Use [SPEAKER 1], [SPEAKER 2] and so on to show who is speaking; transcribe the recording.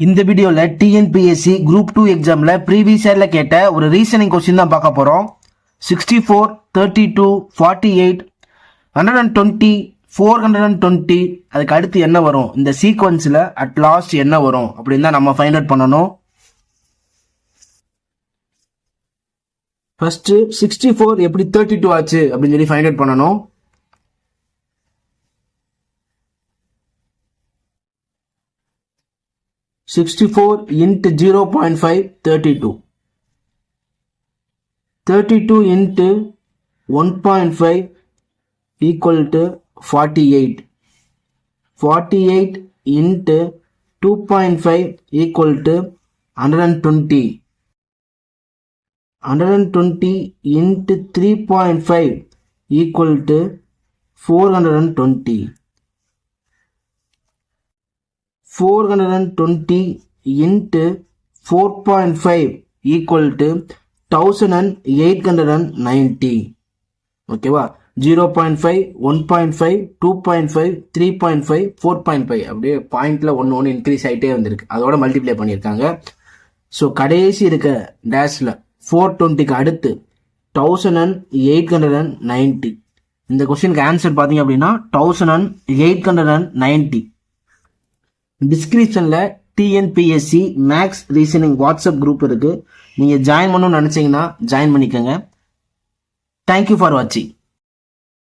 [SPEAKER 1] இந்த வீடியோவில் TNPSC group two எக்ஸாமில் ப்ரீவியஸ் இயரில் கேட்ட ஒரு ரீசனிங் கொஸ்டின் தான் பார்க்க போகிறோம் sixty four thirty two forty eight hundred and twenty four hundred and twenty அதுக்கு அடுத்து என்ன வரும்? இந்த சீக்வன்ஸில் அட் லாஸ்ட் என்ன வரும்? அப்படின்னு தான் நம்ம ஃபைண்ட் அவுட் பண்ணணும். ஃபஸ்ட்டு சிக்ஸ்டி ஃபோர் எப்படி தேர்ட்டி டூ ஆச்சு? அப்படின்னு சொல்லி ஃபைண்ட் அவுட் பண்ணணும். 64 into 0 0.5 32 32 into 1.5 equal to 48 48 into 2.5 equal to 120 120 into 3.5 equal to 420 four hundred and twenty into four point five equal to thousand and eight hundred and ninety ஓகேவா zero point five one point five two point five three point five four point five அப்படியே பாயிண்ட்ல ஒன்று ஒன்று increase ஆகிட்டே வந்திருக்கு. அதோட multiply பண்ணியிருக்காங்க. So கடைசி இருக்க டேஷில் ஃபோர் டுவெண்ட்டிக்கு அடுத்து thousand and eight hundred and ninety இந்த கொஸ்டினுக்கு ஆன்சர் பார்த்தீங்க அப்படின்னா thousand and eight hundred and ninety டிஸ்கிரிப்ஷனில் TNPSC maths reasoning WhatsApp group இருக்குது நீங்கள் ஜாயின் பண்ணணும்னு நினச்சிங்கன்னா ஜாயின் பண்ணிக்கோங்க. தேங்க்யூ ஃபார் வாட்சிங்